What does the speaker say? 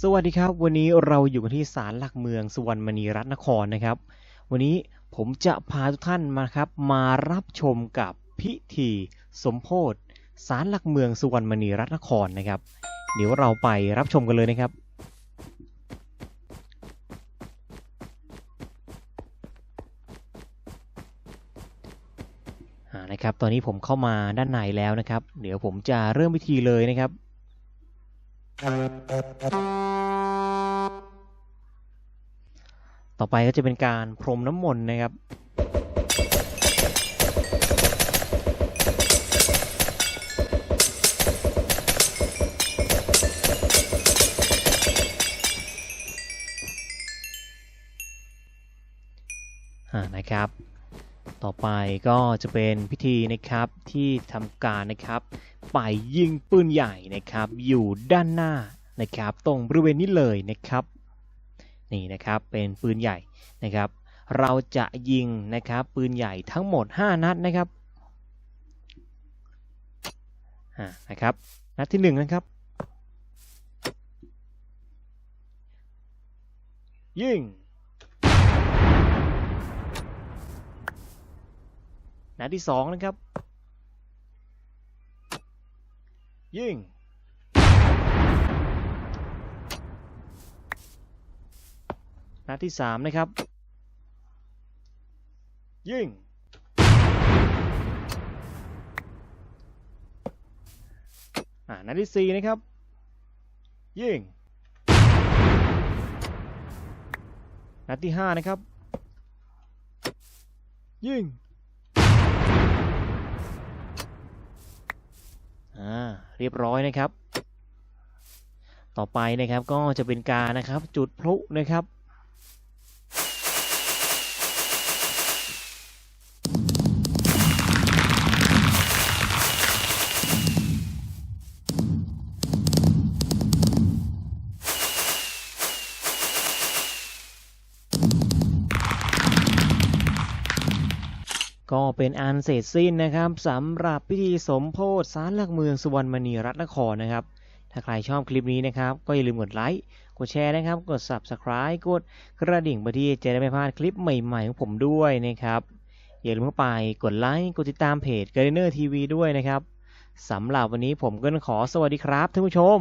สวัสดีครับ วันนี้เราอยู่กันที่ศาลหลักเมืองสุวรรณมณีรัตนครนะครับ วันนี้ผมจะพาทุกท่านมาครับ มารับชมกับพิธีสมโพธศาลหลักเมืองสุวรรณมณีรัตนครนะครับ เดี๋ยวเราไปรับชมกันเลยนะครับนะครับ ตอนนี้ผมเข้ามาด้านในแล้วนะครับ เดี๋ยวผมจะเริ่มพิธีเลยนะครับ ต่อไปก็จะเป็นการพรมน้ำมนต์นะครับ อ่า นะครับ ต่อไปก็จะเป็นพิธีนะครับที่ทำการนะครับไปยิงปืนใหญ่นะครับ อยู่ด้านหน้านะครับ ตรงบริเวณนี้เลยนะครับนี่นะครับเป็นปืนใหญ่นะครับ เราจะยิงนะครับปืนใหญ่ทั้งหมด 5 นัดนะครับอ่านะครับนัดที่ 1 นะครับ ยิง ดที่2นะครับ ยิงนัดที่3นะครับ ยิงอ่านัดที่4นะครับ ยิงนัดที่5นะครับ ยิง อ่าเรียบร้อยนะครับ ต่อไปนะครับก็จะเป็นการนะครับจุดพลุนะครับ ก็เป็นอันเสร็จสิ้นนะครับสำหรับพิธีสมโพธิสารหลักเมืองสุวรรณมณีรัตนครนะครับ ถ้าใครชอบคลิปนี้นะครับ ก็อย่าลืมกดไลค์กดแชร์นะครับ กด Subscribe กดกระดิ่งเพื่อที่จะได้ไม่พลาดคลิปใหม่ๆของผมด้วยนะครับ อย่าลืมเข้าไปกดไลค์กดติดตามเพจ g a r d e n e r TV ด้วยนะครับสำหรับวันนี้ผมก็ขอสวัสดีครับท่านผู้ชม